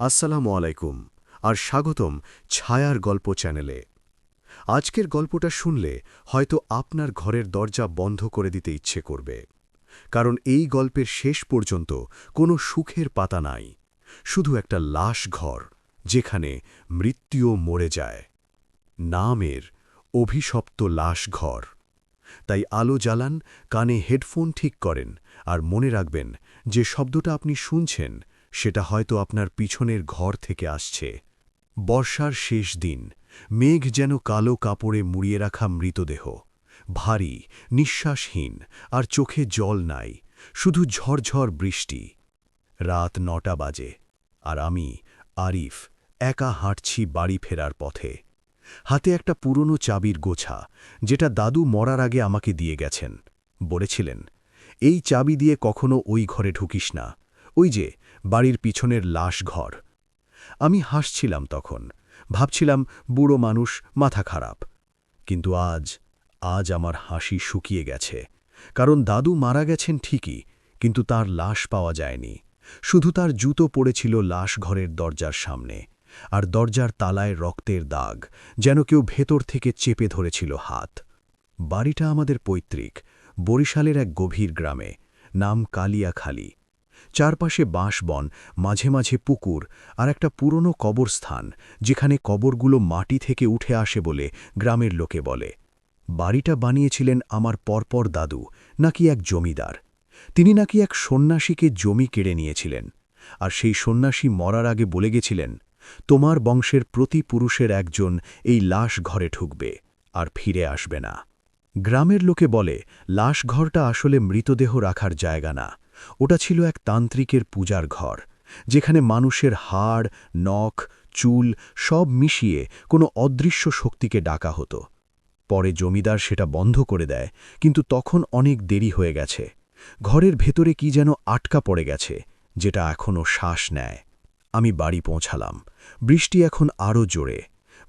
আসসালামু আলাইকুম আর স্বাগতম ছায়ার গল্প চ্যানেলে। আজকের গল্পটা শুনলে হয়তো আপনার ঘরের দরজা বন্ধ করে দিতে ইচ্ছে করবে। কারণ এই গল্পের শেষ পর্যন্ত কোনো সুখের পাতা নাই। শুধু একটা লাশ ঘর, যেখানে মৃত্যুও মরে যায়। নামের অভিশপ্ত লাশ ঘর। তাই আলো জ্বালান, কানে হেডফোন ঠিক করেন আর মনে রাখবেন যে শব্দটা আপনি শুনছেন সেটা হয়তো আপনার পিছনের ঘর থেকে আসছে। বর্ষার শেষ দিন, মেঘ যেন কালো কাপড়ে মুড়িয়ে রাখা মৃতদেহ। ভারী, নিঃশ্বাসহীন, আর চোখে জল নাই, শুধু ঝরঝর বৃষ্টি। রাত নটা বাজে, আর আমি, আরিফ, একা হাঁটছি বাড়ি ফেরার পথে। হাতে একটা পুরনো চাবির গোছা, যেটা দাদু মরার আগে আমাকে দিয়ে গেছেন। বলেছিলেন, এই চাবি দিয়ে কখনো ওই ঘরে ঢুকিস না। ওই যে বাড়ির পিছনের লাশ ঘর। আমি হাসছিলাম তখন। ভাবছিলাম, বুড়ো মানুষ, মাথা খারাপ। কিন্তু আজ আজ আমার হাসি শুকিয়ে গেছে। কারণ দাদু মারা গেছেন ঠিকই, কিন্তু তার লাশ পাওয়া যায়নি। শুধু তার জুতো পড়েছিল লাশ ঘরের দরজার সামনে, আর দরজার তালায় রক্তের দাগ, যেন কেউ ভেতর থেকে চেপে ধরেছিল হাত। বাড়িটা আমাদের পৈতৃক, বরিশালের এক গভীর গ্রামে, নাম কালিয়াখালী। চারপাশে বাঁশবন, মাঝে মাঝে পুকুর আর একটা পুরনো কবরস্থান, যেখানে কবরগুলো মাটি থেকে উঠে আসে বলে গ্রামের লোকে বলে। বাড়িটা বানিয়েছিলেন আমার পরপর দাদু, নাকি এক জমিদার। তিনি নাকি এক সন্ন্যাসীকে জমি কেড়ে নিয়েছিলেন। আর সেই সন্ন্যাসী মরার আগে বলে গেছিলেন, তোমার বংশের প্রতি পুরুষের একজন এই লাশ ঘরে ঢুকবে আর ফিরে আসবে না। গ্রামের লোকে বলে, লাশ ঘরটা আসলে মৃতদেহ রাখার জায়গা না। ওটা ছিল এক তান্ত্রিকের পূজার ঘর, যেখানে মানুষের হাড়, নখ, চুল সব মিশিয়ে কোনো অদৃশ্য শক্তিকে ডাকা হতো। পরে জমিদার সেটা বন্ধ করে দেয়, কিন্তু তখন অনেক দেরি হয়ে গেছে। ঘরের ভেতরে কি যেন আটকা পড়ে গেছে, যেটা এখনও শ্বাস নেয়। আমি বাড়ি পৌঁছালাম। বৃষ্টি এখন আরও জোরে।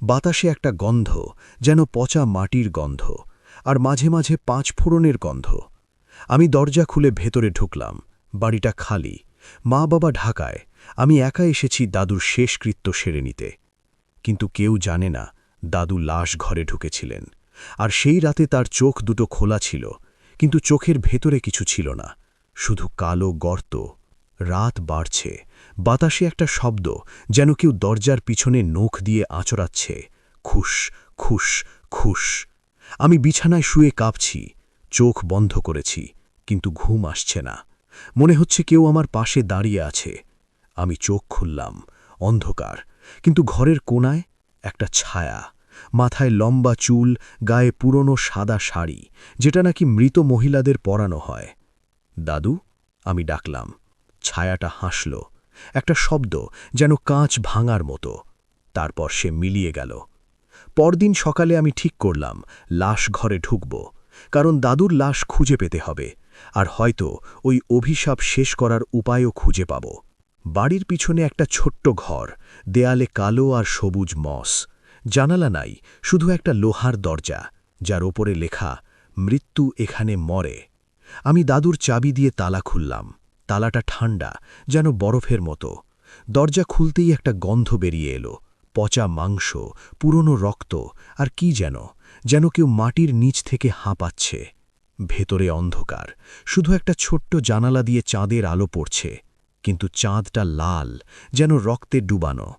বাতাসে একটা গন্ধ, যেন পচা মাটির গন্ধ, আর মাঝে মাঝে পাঁচ ফোড়নের গন্ধ। আমি দরজা খুলে ভেতরে ঢুকলাম। বাড়িটা খালি, মা বাবা ঢাকায়, আমি একা এসেছি দাদুর শেষকৃত্য সেরে নিতে। কিন্তু কেউ জানে না দাদু লাশ ঘরে ঢুকেছিলেন। আর সেই রাতে তার চোখ দুটো খোলা ছিল, কিন্তু চোখের ভেতরে কিছু ছিল না। শুধু কালো গর্ত, রাত বাড়ছে, বাতাসে একটা শব্দ যেন কেউ দরজার পিছনে নখ দিয়ে আঁচড়াচ্ছে, খুশ খুশ খুশ। আমি বিছানায় শুয়ে কাঁপছি, চোখ বন্ধ করেছি, কিন্তু ঘুম আসছে না। মনে হচ্ছে কেউ আমার পাশে দাঁড়িয়ে আছে। আমি চোখ খুললাম, অন্ধকার, কিন্তু ঘরের কোনায় একটা ছায়া, মাথায় লম্বা চুল, গায়ে পুরনো সাদা শাড়ি, যেটা নাকি মৃত মহিলাদের পরানো হয়। দাদু, আমি ডাকলাম, ছায়াটা হাসল, একটা শব্দ যেন কাঁচ ভাঙার মতো, তারপর সে মিলিয়ে গেল। পরদিন সকালে আমি ঠিক করলাম, লাশ ঘরে ঢুকব, কারণ দাদুর লাশ খুঁজে পেতে হবে আর হয়তো ওই অভিশাপ শেষ করার উপায়ও খুঁজে পাব। বাড়ির পিছনে একটা ছোট্ট ঘর, দেয়ালে কালো আর সবুজ মস। জানালা নাই, শুধু একটা লোহার দরজা, যার ওপরে লেখা, মৃত্যু এখানে মরে। আমি দাদুর চাবি দিয়ে তালা খুললাম। তালাটা ঠান্ডা যেন বরফের মতো। দরজা খুলতেই একটা গন্ধ বেরিয়ে এলো। পচা মাংস, পুরনো রক্ত, আর কি যেন যেন কেউ মাটির নিচ থেকে হাঁপাচ্ছে। ভেতরে অন্ধকার। শুধু একটা ছোট্ট জানালা দিয়ে চাঁদের আলো পড়ছে, কিন্তু চাঁদটা লাল, যেন রক্তে ডুবানো।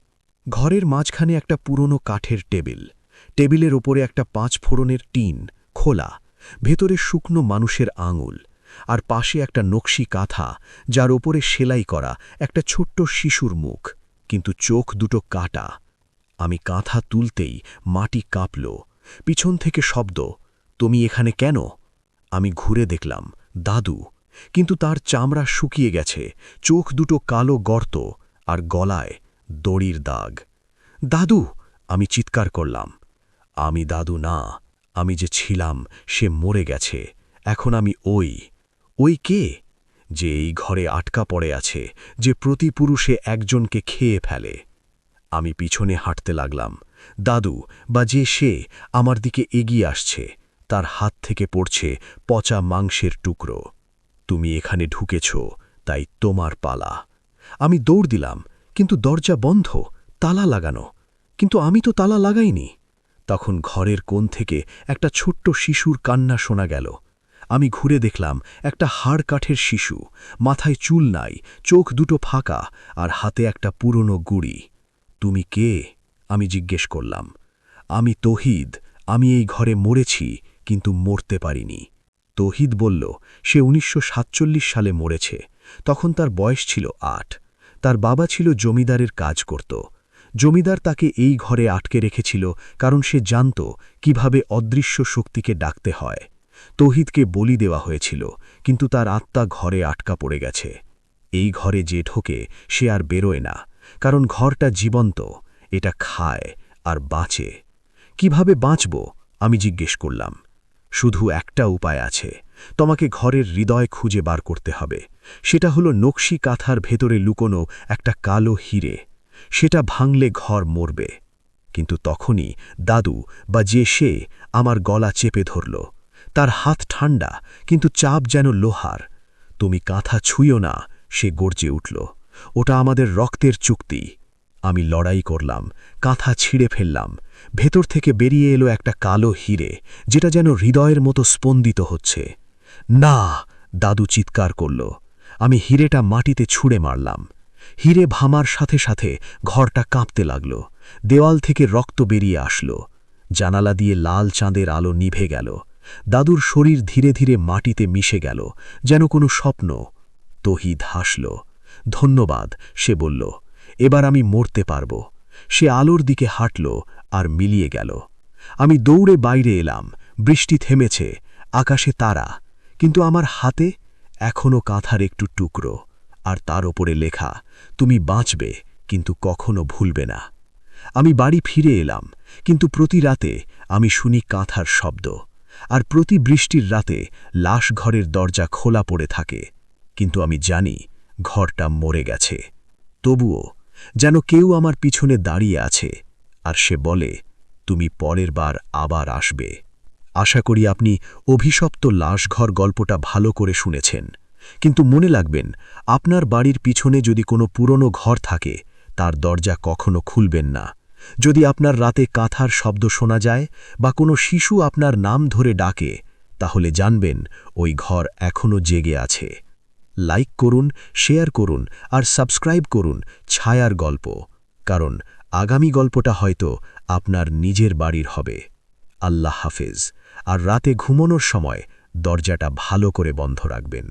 ঘরের মাঝখানে একটা পুরনো কাঠের টেবিল। টেবিলের ওপরে একটা পাঁচ ফোড়নের টিন, খোলা। ভেতরে শুকনো মানুষের আঙুল। আর পাশে একটা নকশি কাঁথা, যার ওপরে সেলাই করা একটা ছোট্ট শিশুর মুখ, কিন্তু চোখ দুটো কাটা। আমি কাঁথা তুলতেই মাটি কাঁপল। পিছন থেকে শব্দ, তুমি এখানে কেন? আমি ঘুরে দেখলাম, দাদু। কিন্তু তার চামড়া শুকিয়ে গেছে, চোখ দুটো কালো গর্ত আর গলায় দড়ির দাগ। দাদু, আমি চিৎকার করলাম। আমি দাদু না, আমি যে ছিলাম, সে মরে গেছে। এখন আমি ওই ওই কে? যে এই ঘরে আটকা পড়ে আছে, যে প্রতি পুরুষে একজনকে খেয়ে ফেলে। আমি পিছনে হাঁটতে লাগলাম। দাদু, বা যে সে, আমার দিকে এগিয়ে আসছে। তার হাত থেকে পড়ছে পচা মাংসের টুকরো। তুমি এখানে ঢুকেছ, তাই তোমার পালা। আমি দৌড় দিলাম, কিন্তু দরজা বন্ধ, তালা লাগানো। কিন্তু আমি তো তালা লাগাইনি। তখন ঘরের কোণ থেকে একটা ছোট্ট শিশুর কান্না শোনা গেল। আমি ঘুরে দেখলাম একটা হাড় কাঠের শিশু, মাথায় চুল নাই, চোখ দুটো ফাঁকা, আর হাতে একটা পুরনো গুড়ি। তুমি কে? আমি জিজ্ঞেস করলাম। আমি তহিদ, আমি এই ঘরে মরেছি কিন্তু মরতে পারিনি। তহিদ বলল, সে উনিশশো সাতচল্লিশ সালে মরেছে। তখন তার বয়স ছিল আট। তার বাবা ছিল জমিদারের কাজ করত। জমিদার তাকে এই ঘরে আটকে রেখেছিল কারণ সে জানত কীভাবে অদৃশ্য শক্তিকে ডাকতে হয়। তহিদকে বলি দেওয়া হয়েছিল, কিন্তু তার আত্মা ঘরে আটকা পড়ে গেছে। এই ঘরে যে ঢোকে, সে আর বেরোয় না, কারণ ঘরটা জীবন্ত, এটা খায় আর বাঁচে। কীভাবে বাঁচব, আমি জিজ্ঞেস করলাম। শুধু একটা উপায় আছে, তোমাকে ঘরের হৃদয় খুঁজে বার করতে হবে। সেটা হলো নকশি কাঁথার ভেতরে লুকোনো একটা কালো হিরে। সেটা ভাঙলে ঘর মরবে। কিন্তু তখনই দাদু বা যে সে আমার গলা চেপে ধরল। তার হাত ঠান্ডা কিন্তু চাপ যেন লোহার। তুমি কাঁথা ছুঁয়ো না, সে গর্জে উঠল। ওটা আমাদের রক্তের চুক্তি। আমি লড়াই করলাম, কাঁথা ছিঁড়ে ফেললাম, ভেতর থেকে বেরিয়ে এলো একটা কালো হিরে, যেটা যেন হৃদয়ের মতো স্পন্দিত হচ্ছে। না, দাদু চিৎকার করল। আমি হিরেটা মাটিতে ছুঁড়ে মারলাম। হিরে ভামার সাথে সাথে ঘরটা কাঁপতে লাগল। দেওয়াল থেকে রক্ত বেরিয়ে আসলো। জানালা দিয়ে লাল চাঁদের আলো নিভে গেল। দাদুর শরীর ধীরে ধীরে মাটিতে মিশে গেল, যেন কোনো স্বপ্ন। তহিদ হাসল। ধন্যবাদ, সে বলল। এবার আমি মরতে পারব। সে আলোর দিকে হাঁটল আর মিলিয়ে গেল। আমি দৌড়ে বাইরে এলাম। বৃষ্টি থেমেছে, আকাশে তারা। কিন্তু আমার হাতে এখনও কাঁথার একটু টুকরো। আর তার ওপরে লেখা, তুমি বাঁচবে, কিন্তু কখনো ভুলবে না। আমি বাড়ি ফিরে এলাম, কিন্তু প্রতি রাতে আমি শুনি কাঁথার শব্দ। আর প্রতি বৃষ্টির রাতে লাশ ঘরের দরজা খোলা পড়ে থাকে। কিন্তু আমি জানি, ঘরটা মরে গেছে। তবুও যেন কেউ আমার পিছনে দাঁড়িয়ে আছে, আর সে বলে, তুমি পরের বার আবার আসবে। আশা করি আপনি অভিশপ্ত লাশঘর গল্পটা ভালো করে শুনেছেন। কিন্তু মনে লাগবেন, আপনার বাড়ির পিছনে যদি কোনো পুরনো ঘর থাকে, তার দরজা কখনো খুলবেন না। যদি আপনার রাতে কাঁথার শব্দ শোনা যায়, বা কোনো শিশু আপনার নাম ধরে ডাকে, তাহলে জানবেন, ওই ঘর এখনও জেগে আছে। লাইক করুন শেয়ার করুন আর সাবস্ক্রাইব করুন ছায়ার গল্প। কারণ আগামী গল্পটা হয়তো আপনার নিজের বাড়ির হবে। আল্লাহ হাফেজ। আর রাতে ঘুমানোর সময় দরজাটা ভালো করে বন্ধ রাখবেন।